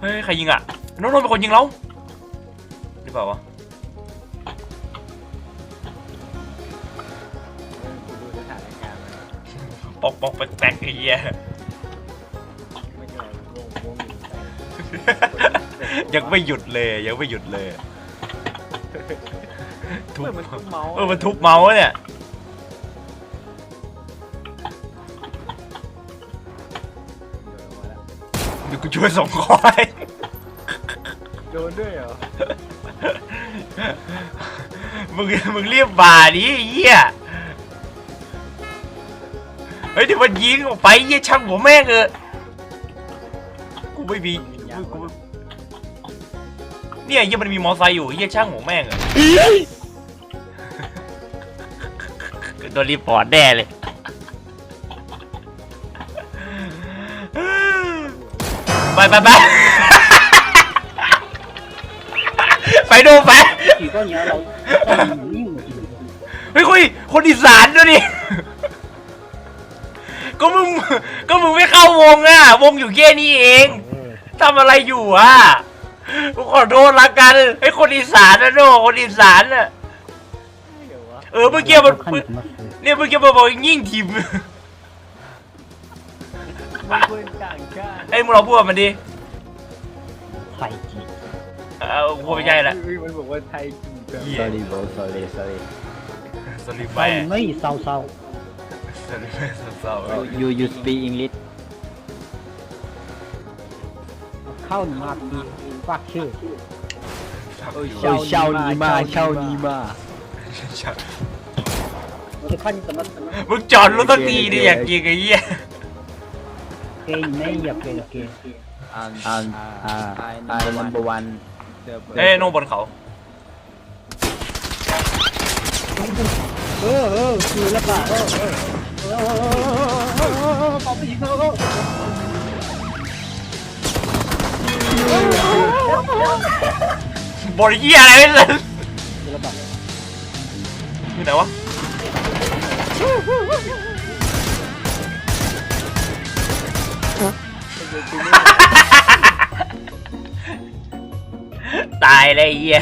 เฮ้ย ใครยิงอะโน้นโน้นเป็นคนยิงเราหรือเปล่าวะกูดูสถานการณ์มันปอกปอกแปลกๆไอ้เหี้ยไม่ใช่วงวงอยู่ใส่ยังไม่หยุดเลยยังไม่หยุดเลยทุบเหมือนมันทุบเมาส์เออมันทุบเมาส์เนี่ย เดี๋ยวมาแล้วเดี๋ยวกูช่วยส่งคอยโดนด้วยเหรอมึงมึงเรียบบ่าดิไอ้เหี้ยเฮ้ยเดี๋ยวมันยิงออกไปเหี้ยช่างหัวแม่งเออกูไม่มีกูกูเนี่ยเหี้ยมันมีมอไซค์อยู่เหี้ยช่างหัวแม่งเออโดนรีพอร์ตแน่เลย ไปไปไปไปดูไป chỉ có nhớ đâu có nhiều mà chỉ เฮ้ยคุยคนอีสานด้วยดิก็มึงก็มึงไม่เข้าวงอะ วงอยู่แค่นี้เองทำอะไรอยู่อะกูขอโทษละกันไอ้ยคนอีสานนะโนคนอีสานอะเออเมื่อกี้มันเนี่ยเมื่อกี้มันบอกยิ่งทีม มันปืนต่างชาติไอ้ยมึงเราพูดกับมันดิ phải chỉ เออกูไม่ใช่ละเฮ้ยมันบอกว่าไทยจริงจังเหี้ย sorry bro sorry sorry สลิปแม่ sau mấy sau sau สลิปแม่เศร้า you you, you speak English khao mà thì phát chứ ๆ oh show ni ma show ni ma cái khăn tầm mắt มึงจอดรถตั้งทีดิอยากยิงไอ้เหี้ย cái này nhập cái kia and and uh, I number one เอ้ยโน่บนเขา ơ ơ cứ lắp lại ơ ơ ơ ơ ơ có gì không บนเหี้ยอะไรไม่เลย cứ lắp lại อยู่ไหนวะ ตายเลยไอ้เฮีย